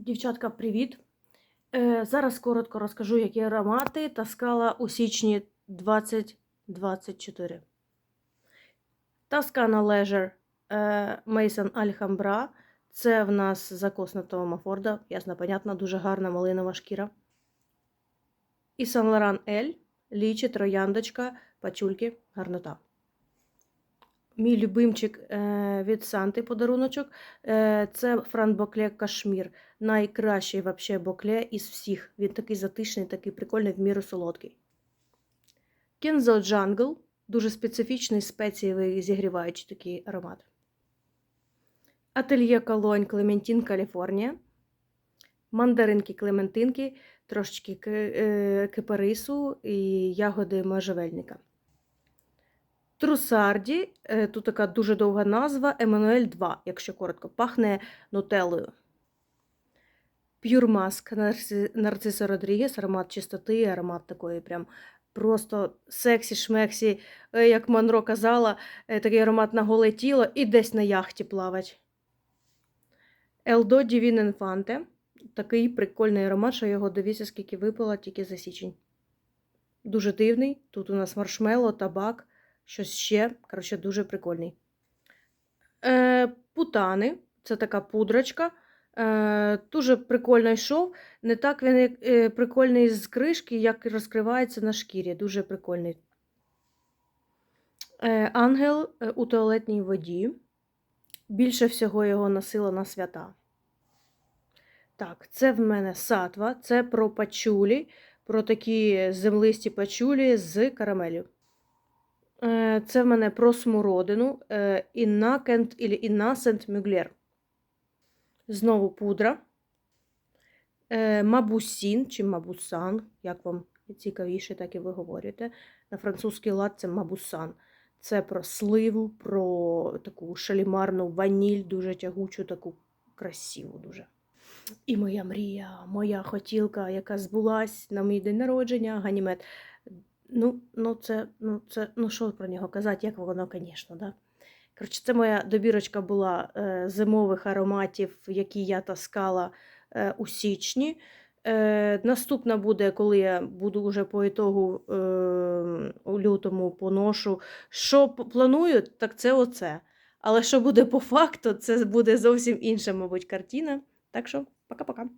Дівчатка, привіт! Е, зараз коротко розкажу, які аромати таскала у січні 2024. Таскана Leisure Mason Alhambra. Це в нас закосна Тома Форда. Ясно, понятно, дуже гарна малинова шкіра. І Saint Laurent L. Лічі, трояндочка, пачульки, гарнота. Мій любимчик е, від Санти подаруночок. Е, це Фран Бокле Кашмір. Найкращий вообще бокле із всіх. Він такий затишний, такий прикольний, в міру солодкий. Кензо Jungle. Дуже специфічний, спецієвий, зігріваючий такий аромат. Ательє Колонь Клементін Каліфорнія. Мандаринки Клементинки, трошечки ки- е, кипарису і ягоди можжевельника. Трусарді, е, тут така дуже довга назва, Еммануель 2, якщо коротко, пахне Mask Нарци- Нарциса Родрігес, аромат чистоти, аромат такої прям просто сексі-шмексі, е, як Монро казала, е, такий аромат на голе тіло і десь на яхті плавать. Елдо Дівін Інфанте. Такий прикольний аромат, що я його дивіться, скільки випила тільки за січень. Дуже дивний. Тут у нас маршмело, табак, щось ще. Коротше, дуже прикольний. Е, путани це така пудрочка. Е, дуже прикольно йшов. Не так він е, прикольний з кришки, як розкривається на шкірі. Дуже прикольний. Е, ангел е, у туалетній воді. Більше всього його носила на свята. Так, це в мене сатва, це про пачулі, про такі землисті пачулі з карамелю. Е, Це в мене про смородину е, Innocent или Innocent Mugler. Знову пудра. Е, Мабусін чи мабусан, як вам цікавіше, так і ви говорите. На французький лад це мабусан. Це про сливу, про таку шалімарну ваніль, дуже тягучу, таку красиву дуже. І моя мрія, моя хотілка, яка збулась на мій день народження, ганімет. Ну, ну це, ну це, ну що про нього казати, як воно, звісно, да? Коротше, це моя добірочка була е, зимових ароматів, які я таскала е, у січні. Е, наступна буде, коли я буду вже по ітогу е, у лютому поношу. Що планую, так це оце. Але що буде по факту, це буде зовсім інша, мабуть, картина. Так що, пока-пока.